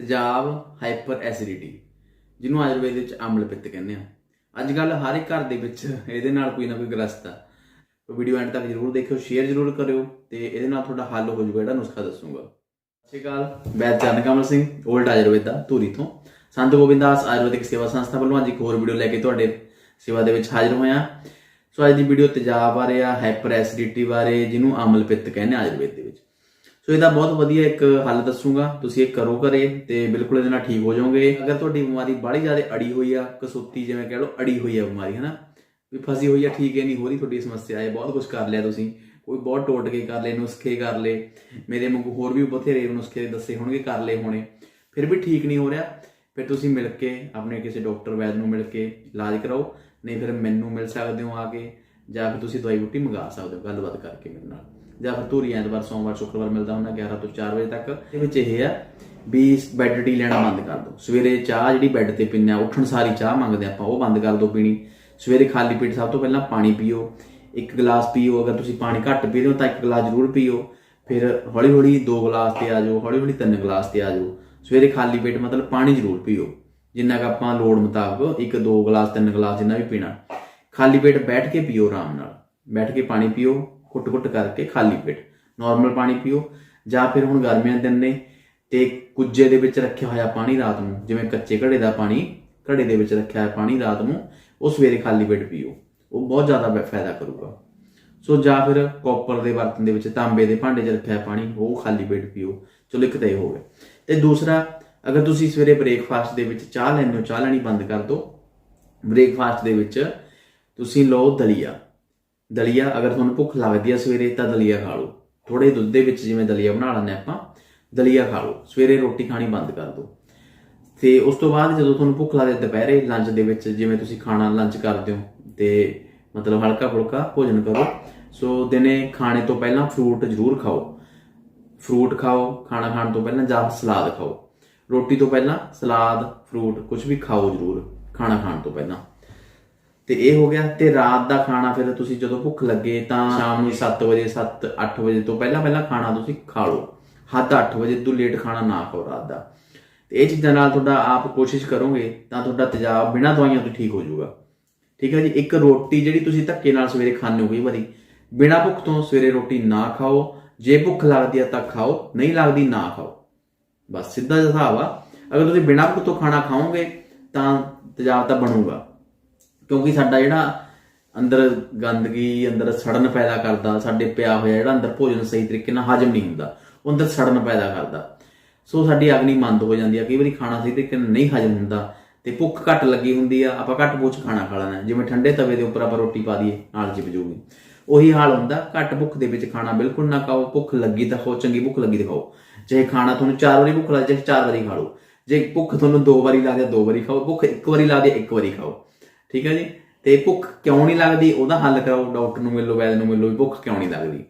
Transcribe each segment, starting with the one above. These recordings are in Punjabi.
ਤੇਜ਼ਾਬ ਹਾਈਪਰ ਐਸਿਡਿਟੀ ਜਿਹਨੂੰ ਆਯੁਰਵੇਦ ਵਿੱਚ ਅਮਲ ਪਿੱਤ ਕਹਿੰਦੇ ਆ। ਅੱਜ ਕੱਲ ਹਰ ਇੱਕ ਘਰ ਦੇ ਵਿੱਚ ਇਹਦੇ ਨਾਲ ਕੋਈ ਨਾ ਕੋਈ ਗ੍ਰਸਤ ਆ। ਵੀਡੀਓ ਐਂਡ ਤੱਕ ਜਰੂਰ ਦੇਖਿਓ ਸ਼ੇਅਰ ਜਰੂਰ ਕਰਿਓ ਤੇ ਇਹਦੇ ਨਾਲ ਤੁਹਾਡਾ ਹੱਲ ਹੋ ਜਾਊਗਾ, ਜਿਹੜਾ ਨੁਸਖਾ ਦੱਸੂਗਾ। ਸਤਿ ਸ਼੍ਰੀ ਅਕਾਲ, ਮੈਂ ਚਰਨ ਕਮਲ ਸਿੰਘ 올ਡ ਆਯੁਰਵੇਦਾ ਧੂਰੀ ਤੋਂ। ਸੰਤ ਗੋਬਿੰਦਾਸ ਆਯੁਰਵੈਦਿਕ ਸੇਵਾ ਸੰਸਥਾ ਵੱਲੋਂ ਅੱਜ ਇੱਕ ਹੋਰ ਵੀਡੀਓ ਲੈ ਕੇ ਤੁਹਾਡੇ ਸੇਵਾ ਦੇ ਵਿੱਚ ਹਾਜ਼ਰ ਹੋਇਆ। ਸੋ ਅੱਜ ਦੀ ਵੀਡੀਓ ਤੇਜ਼ਾਬ ਬਾਰੇ ਆ ਹਾਈਪਰ ਐਸਿਡਿਟੀ ਬਾਰੇ, ਜਿਹਨੂੰ ਅਮਲ ਪਿੱਤ ਕਹਿੰਦੇ ਆ ਆਯੁਰਵੇਦ ਦੇ ਵਿੱਚ। ਸੋ ਇਹਦਾ ਬਹੁਤ ਵਧੀਆ ਇੱਕ ਹੱਲ ਦੱਸੂਗਾ। ਤੁਸੀਂ ਇਹ ਕਰੋ ਘਰੇ ਤੇ ਬਿਲਕੁਲ ਇਹਦੇ ਨਾਲ ਠੀਕ ਹੋ ਜਾਓਗੇ। ਅਗਰ ਤੁਹਾਡੀ ਬਿਮਾਰੀ ਬਾਹਲੀ ਜ਼ਿਆਦਾ ਅੜੀ ਹੋਈ ਆ, ਕਸੂਤੀ ਜਿਵੇਂ ਕਹਿ ਲਓ, ਅੜੀ ਹੋਈ ਆ ਬਿਮਾਰੀ ਹੈ ਨਾ ਵੀ ਫਸੀ ਹੋਈ ਆ, ਠੀਕ ਹੈ, ਨਹੀਂ ਹੋ ਰਹੀ ਤੁਹਾਡੀ ਸਮੱਸਿਆ ਹੈ ਬਹੁਤ ਕੁਝ ਕਰ ਲਿਆ ਤੁਸੀਂ। ਕੋਈ ਬਹੁਤ ਟੋਟ ਕੇ ਕਰ ਲਏ, ਨੁਸਖੇ ਕਰ ਲਏ। ਮੇਰੇ ਵਾਂਗੂ ਹੋਰ ਵੀ ਬਥੇਰੇ ਨੁਸਖੇ ਦੱਸੇ ਹੋਣਗੇ, ਕਰ ਲਏ ਹੋਣੇ। ਫਿਰ ਵੀ ਠੀਕ ਨਹੀਂ ਹੋ ਰਿਹਾ। ਫਿਰ ਤੁਸੀਂ ਮਿਲ ਕੇ ਆਪਣੇ ਕਿਸੇ ਡਾਕਟਰ ਵੈਦ ਨੂੰ ਮਿਲ ਕੇ ਇਲਾਜ ਕਰਾਓ। ਨਹੀਂ ਫਿਰ ਮੈਨੂੰ ਮਿਲ ਸਕਦੇ ਹੋ ਆ ਕੇ, ਜਾਂ ਫਿਰ ਤੁਸੀਂ ਦਵਾਈ ਬੂਟੀ ਮੰਗਾ ਸਕਦੇ ਹੋ। ਗੱਲਬਾਤ ਕਰਕੇ ਮੇਰੇ ਨਾਲ। ਜਾਂ ਫਿਰ ਧੂਰੀ ਐਤਵਾਰ, ਸੋਮਵਾਰ, ਸ਼ੁੱਕਰਵਾਰ ਮਿਲਦਾ ਹੁੰਦਾ 11 ਤੋਂ 4 ਵਜੇ ਤੱਕ। ਇਹਦੇ ਵਿੱਚ ਇਹ ਆ ਵੀ ਬੈੱਡ ਟੀ ਲੈਣਾ ਬੰਦ ਕਰ ਦਿਓ। ਸਵੇਰੇ ਚਾਹ ਜਿਹੜੀ ਬੈੱਡ ਤੇ ਪੀਂਦੇ ਆ, ਉੱਠਣ ਸਾਰੀ ਚਾਹ ਮੰਗਦੇ ਆਪਾਂ, ਉਹ ਬੰਦ ਕਰ ਦਿਓ ਪੀਣੀ। ਸਵੇਰੇ ਖਾਲੀ ਪੇਟ ਸਭ ਤੋਂ ਪਹਿਲਾਂ ਪਾਣੀ ਪੀਓ, ਇੱਕ ਗਲਾਸ ਪੀਓ, ਅਗਰ ਤੁਸੀਂ ਪਾਣੀ ਘੱਟ ਪੀ ਰਹੇ ਹੋ ਤਾਂ ਇੱਕ ਗਲਾਸ ਜ਼ਰੂਰ ਪੀਓ। ਫਿਰ ਹੌਲੀ ਹੌਲੀ ਦੋ ਗਲਾਸ ਤੇ ਆ ਜਾਓ ਹੌਲੀ ਹੌਲੀ ਤਿੰਨ ਗਲਾਸ ਤੇ ਆ ਜਾਓ। ਸਵੇਰੇ ਖਾਲੀ ਪੇਟ ਮਤਲਬ ਪਾਣੀ ਜ਼ਰੂਰ ਪੀਓ, ਜਿੰਨਾ ਕ ਆਪਾਂ ਲੋੜ ਮੁਤਾਬਕ ਇੱਕ, ਦੋ ਗਲਾਸ, ਤਿੰਨ ਗਲਾਸ ਜਿੰਨਾ ਵੀ ਪੀਣਾ। ਖਾਲੀ ਪੇਟ ਬੈਠ ਕੇ ਪੀਓ ਆਰਾਮ ਨਾਲ। ਬੈਠ ਕੇ ਪਾਣੀ ਪੀਓ ਕੁੱਟ ਕੁੱਟ ਕਰਕੇ ਖਾਲੀ ਪੇਟ। ਨਾਰਮਲ ਪਾਣੀ ਪੀਓ, ਜਾਂ ਫਿਰ ਹੁਣ ਗਰਮੀਆਂ ਦੇ ਦਿਨ ਨੇ, ਤੇ ਕੁੱਜੇ ਦੇ ਵਿੱਚ ਰੱਖਿਆ ਹੋਇਆ ਪਾਣੀ ਰਾਤ ਨੂੰ, ਜਿਵੇਂ ਕੱਚੇ ਘੜੇ ਦਾ ਪਾਣੀ, ਘੜੇ ਦੇ ਵਿੱਚ ਰੱਖਿਆ ਹੋਇਆ ਪਾਣੀ ਰਾਤ ਨੂੰ, ਉਹ ਸਵੇਰੇ ਖਾਲੀ ਪੇਟ ਪੀਓ। ਉਹ ਬਹੁਤ ਜ਼ਿਆਦਾ ਫਾਇਦਾ ਕਰੂਗਾ। ਸੋ ਜਾਂ ਫਿਰ ਕਾਪਰ ਦੇ ਬਰਤਨ ਦੇ ਵਿੱਚ, ਤਾਂਬੇ ਦੇ ਭਾਂਡੇ 'ਚ ਰੱਖਿਆ ਹੋਇਆ ਪਾਣੀ, ਉਹ ਖਾਲੀ ਪੇਟ ਪੀਓ। ਚਲੋ ਇੱਕ ਤਾਂ ਇਹ ਹੋ ਗਿਆ। ਤੇ ਦੂਸਰਾ, ਅਗਰ ਤੁਸੀਂ ਸਵੇਰੇ ਬ੍ਰੇਕਫਾਸਟ ਦੇ ਵਿੱਚ ਚਾਹ ਲੈਂਦੇ ਹੋ, ਚਾਹ ਲੈਣੀ ਬੰਦ ਕਰ ਦਿਓ ਬ੍ਰੇਕਫਾਸਟ ਦੇ ਵਿੱਚ ਤੁਸੀਂ ਲਓ ਦਲੀਆ। ਦਲੀਆ, ਅਗਰ ਤੁਹਾਨੂੰ ਭੁੱਖ ਲੱਗਦੀ ਹੈ ਸਵੇਰੇ ਤਾਂ ਦਲੀਆ ਖਾ ਲਓ। ਥੋੜੇ ਦੁੱਧ ਦੇ ਵਿੱਚ ਜਿਵੇਂ ਦਲੀਆ ਬਣਾ ਲੈਂਦੇ ਆਪਾਂ, ਦਲੀਆ ਖਾ ਲਓ। ਸਵੇਰੇ ਰੋਟੀ ਖਾਣੀ ਬੰਦ ਕਰ ਦਿਓ। ਤੇ ਉਸ ਤੋਂ ਬਾਅਦ ਜਦੋਂ ਤੁਹਾਨੂੰ ਭੁੱਖ ਲੱਗਦੀ ਦੁਪਹਿਰੇ ਲੰਚ ਦੇ ਵਿੱਚ ਜਿਵੇਂ ਤੁਸੀਂ ਖਾਣਾ ਲੰਚ ਕਰਦੇ ਹੋ, ਤੇ ਮਤਲਬ ਹਲਕਾ ਫੁਲਕਾ ਭੋਜਨ ਕਰੋ। ਸੋ ਦਿਨੇ ਖਾਣੇ ਤੋਂ ਪਹਿਲਾਂ ਫਰੂਟ ਜ਼ਰੂਰ ਖਾਓ। ਫਰੂਟ ਖਾਓ, ਖਾਣਾ ਖਾਣ ਤੋਂ ਪਹਿਲਾਂ ਜਾਂ ਸਲਾਦ ਖਾਓ। ਰੋਟੀ ਤੋਂ ਪਹਿਲਾਂ ਸਲਾਦ ਫਰੂਟ ਕੁਝ ਵੀ ਖਾਓ ਜ਼ਰੂਰ, ਖਾਣਾ ਖਾਣ ਤੋਂ ਪਹਿਲਾਂ। ਤੇ ਇਹ ਹੋ ਗਿਆ, ਤੇ ਰਾਤ ਦਾ ਖਾਣਾ ਫਿਰ ਤੁਸੀਂ ਜਦੋਂ ਭੁੱਖ ਲੱਗੇ ਤਾਂ ਸ਼ਾਮ ਨੂੰ 7 ਵਜੇ 7 8 ਵਜੇ ਤੋਂ ਪਹਿਲਾਂ ਪਹਿਲਾਂ ਖਾਣਾ ਤੁਸੀਂ ਖਾ ਲਓ। ਹੱਦ 8 ਵਜੇ ਤੋਂ ਲੇਟ ਖਾਣਾ ਨਾ ਖਾਓ ਰਾਤ ਦਾ। ਤੇ ਇਹ ਚੀਜ਼ਾਂ ਨਾਲ ਤੁਹਾਡਾ ਆਪ ਕੋਸ਼ਿਸ਼ ਕਰੋਗੇ ਤਾਂ ਤੁਹਾਡਾ ਤੇਜ਼ਾਬ ਬਿਨਾਂ ਦਵਾਈਆਂ ਤੋਂ ਠੀਕ ਹੋ ਜਾਊਗਾ। ਠੀਕ ਹੈ ਜੀ? ਇੱਕ ਰੋਟੀ ਜਿਹੜੀ ਤੁਸੀਂ ਧੱਕੇ ਨਾਲ ਸਵੇਰੇ ਖਾਣੇ ਹੋ ਕਈ ਵਾਰੀ, ਬਿਨਾਂ ਭੁੱਖ ਤੋਂ ਸਵੇਰੇ ਰੋਟੀ ਨਾ ਖਾਓ। ਜੇ ਭੁੱਖ ਲੱਗਦੀ ਆ ਤਾਂ ਖਾਓ, ਨਹੀਂ ਲੱਗਦੀ ਨਾ ਖਾਓ। ਬਸ ਸਿੱਧਾ ਜਿਹਾ ਹਿਸਾਬ ਆ। ਅਗਰ ਤੁਸੀਂ ਬਿਨਾਂ ਭੁੱਖ ਤੋਂ ਖਾਣਾ ਖਾਓਗੇ ਤਾਂ ਤੇਜ਼ਾਬ ਤਾਂ ਬਣੂਗਾ। ਕਿਉਂਕਿ ਸਾਡਾ ਜਿਹੜਾ ਅੰਦਰ ਗੰਦਗੀ, ਅੰਦਰ ਸੜਨ ਪੈਦਾ ਕਰਦਾ, ਸਾਡੇ ਪਿਆ ਹੋਇਆ ਜਿਹੜਾ ਅੰਦਰ ਭੋਜਨ ਸਹੀ ਤਰੀਕੇ ਨਾਲ ਹਜਮ ਨਹੀਂ ਹੁੰਦਾ, ਉਹ ਅੰਦਰ ਸੜਨ ਪੈਦਾ ਕਰਦਾ। ਸੋ ਸਾਡੀ ਅਗਨੀ ਮੰਦ ਹੋ ਜਾਂਦੀ ਆ, ਕਈ ਵਾਰੀ ਖਾਣਾ ਸਹੀ ਤਰੀਕੇ ਨਾਲ ਨਹੀਂ ਹਜਮ ਹੁੰਦਾ ਤੇ ਭੁੱਖ ਘੱਟ ਲੱਗੀ ਹੁੰਦੀ ਆ, ਆਪਾਂ ਘੱਟ ਭੁੱਖ ਖਾਣਾ ਖਾ ਲੈਣਾ ਜਿਵੇਂ ਠੰਡੇ ਤਵੇ ਦੇ ਉੱਪਰ ਆਪਾਂ ਰੋਟੀ ਪਾ ਦਈਏ, ਨਾਲ ਚਿਪ ਜੂਗੀ ਉਹੀ ਹਾਲ ਹੁੰਦਾ, ਘੱਟ ਭੁੱਖ ਦੇ ਵਿੱਚ ਖਾਣਾ ਬਿਲਕੁਲ ਨਾ ਖਾਓ, ਭੁੱਖ ਲੱਗੀ ਤਾਂ ਖਾਓ, ਚੰਗੀ ਭੁੱਖ ਲੱਗੀ ਤਾਂ ਖਾਓ। ਜੇ ਖਾਣਾ ਤੁਹਾਨੂੰ ਚਾਰ ਵਾਰੀ ਭੁੱਖ ਲੱਗ ਜਾਏ ਚਾਰ ਵਾਰੀ ਖਾ ਲਓ। ਜੇ ਭੁੱਖ ਤੁਹਾਨੂੰ ਦੋ ਵਾਰੀ ਲੱਗਦੀ ਦੋ ਵਾਰੀ ਖਾਓ, ਭੁੱਖ ਇੱਕ ਵਾਰੀ ਲੱਗਦੀ ਆ ਇੱਕ ਵਾਰੀ ਖਾਓ। ਠੀਕ ਹੈ ਜੀ? ਤੇ ਭੁੱਖ ਕਿਉਂ ਨਹੀਂ ਲੱਗਦੀ? ਉਹਦਾ ਹੱਲ ਕਰਾਓ, ਡਾਕਟਰ ਨੂੰ ਮਿਲੋ, ਵੈਦ ਨੂੰ ਮਿਲੋ ਵੀ ਭੁੱਖ ਕਿਉਂ ਨਹੀਂ ਲੱਗਦੀ।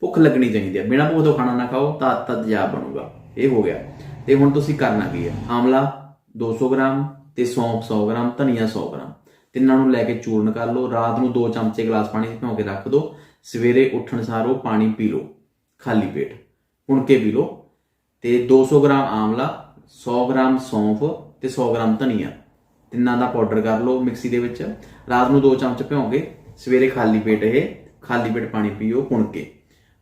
ਭੁੱਖ ਲੱਗਣੀ ਚਾਹੀਦੀ ਹੈ। ਬਿਨਾਂ ਭੁੱਖ ਤੋਂ ਖਾਣਾ ਨਾ ਖਾਓ, ਤਾਂ ਤਾਂ ਤੇਜ਼ਾਬ ਬਣੂਗਾ। ਇਹ ਹੋ ਗਿਆ। ਤੇ ਹੁਣ ਤੁਸੀਂ ਕਰਨਾ ਕੀ ਹੈ? ਆਮਲਾ 200 ਗ੍ਰਾਮ ਤੇ ਸੌਂਫ 100 ਗ੍ਰਾਮ, ਧਨੀਆ 100 ਗ੍ਰਾਮ। ਤਿੰਨਾਂ ਨੂੰ ਲੈ ਕੇ ਚੂਰਨ ਕਰ ਲਓ। ਰਾਤ ਨੂੰ 2 ਚਮਚੇ ਗਲਾਸ ਪਾਣੀ 'ਚ ਭਿਓ ਕੇ ਰੱਖ ਦਿਓ ਸਵੇਰੇ ਉੱਠਣ ਸਾਰ ਉਹ ਪਾਣੀ ਪੀ ਲਓ। ਖਾਲੀ ਪੇਟ। ਹੁਣ ਕੇ ਪੀ ਲਓ। ਤੇ 200 ਗ੍ਰਾਮ ਆਮਲਾ 100 ਗ੍ਰਾਮ ਸੌਂਫ ਤੇ 100 ਗ੍ਰਾਮ ਧਨੀਆ। ਤਿੰਨਾਂ ਦਾ ਪਾਊਡਰ ਕਰ ਲਓ ਮਿਕਸੀ ਦੇ ਵਿੱਚ। ਰਾਤ ਨੂੰ 2 ਚਮਚ ਭਿਓਂਗੇ। ਸਵੇਰੇ ਖਾਲੀ ਪੇਟ ਇਹ, ਖਾਲੀ ਪੇਟ ਪਾਣੀ ਪੀਓ ਪੁਣ ਕੇ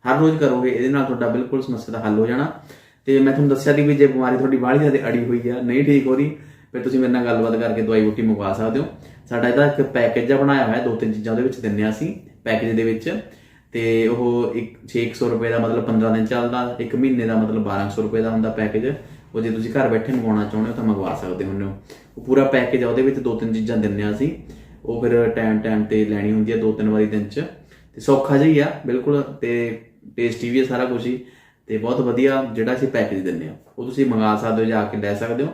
ਹਰ ਰੋਜ਼ ਕਰੋਗੇ, ਇਹਦੇ ਨਾਲ ਤੁਹਾਡਾ ਬਿਲਕੁਲ ਸਮੱਸਿਆ ਦਾ ਹੱਲ ਹੋ ਜਾਣਾ। ਤੇ ਮੈਂ ਤੁਹਾਨੂੰ ਦੱਸਿਆ ਸੀ ਵੀ ਜੇ ਬਿਮਾਰੀ ਤੁਹਾਡੀ ਬਾਹਲੀ ਜ਼ਿਆਦਾ ਅੜੀ ਹੋਈ ਆ, ਨਹੀਂ ਠੀਕ ਹੋ ਰਹੀ, ਫਿਰ ਤੁਸੀਂ ਮੇਰੇ ਨਾਲ ਗੱਲਬਾਤ ਕਰਕੇ ਦਵਾਈ ਬੂਟੀ ਮੰਗਵਾ ਸਕਦੇ ਹੋ। ਸਾਡਾ ਇਹਦਾ ਇੱਕ ਪੈਕੇਜ ਜਿਹਾ ਬਣਾਇਆ ਹੋਇਆ, ਦੋ ਤਿੰਨ ਚੀਜ਼ਾਂ ਉਹਦੇ ਵਿੱਚ ਦਿੰਨੇ ਆ ਅਸੀਂ ਪੈਕੇਜ ਦੇ ਵਿੱਚ। ਤੇ ਉਹ ਇੱਕ 600 ਰੁਪਏ ਦਾ ਮਤਲਬ 15 ਦਿਨ ਚੱਲਦਾ, ਇੱਕ ਮਹੀਨੇ ਦਾ ਮਤਲਬ 1200 ਰੁਪਏ ਦਾ ਹੁੰਦਾ ਪੈਕੇਜ ਉਹ ਜੇ ਤੁਸੀਂ ਘਰ ਬੈਠੇ ਮੰਗਵਾਉਣਾ ਚਾਹੁੰਦੇ ਹੋ ਤਾਂ ਮੰਗਵਾ ਸਕਦੇ ਹੋ। ਉਹ ਪੂਰਾ ਪੈਕੇਜ ਆ, ਉਹਦੇ ਵਿੱਚ ਦੋ ਤਿੰਨ ਚੀਜ਼ਾਂ ਦਿੰਨੇ ਆ ਅਸੀਂ। ਉਹ ਫਿਰ ਟਾਈਮ ਟਾਈਮ ਤੇ ਲੈਣੀ ਹੁੰਦੀ ਆ ਦੋ ਤਿੰਨ ਵਾਰੀ ਦਿਨ ਚ। ਤੇ ਸੌਖਾ ਜਿਹਾ ਹੀ ਆ, ਬਿਲਕੁਲ ਤੇ ਟੇਸਟੀ ਵੀ ਆ ਸਾਰਾ ਕੁਝ ਹੀ। ਤੇ ਬਹੁਤ ਵਧੀਆ ਜਿਹੜਾ ਅਸੀਂ ਪੈਕੇਜ ਦਿੰਨੇ ਆ। ਉਹ ਤੁਸੀਂ ਮੰਗਾ ਸਕਦੇ ਹੋ ਜਾ ਕੇ ਲੈ ਸਕਦੇ ਹੋ।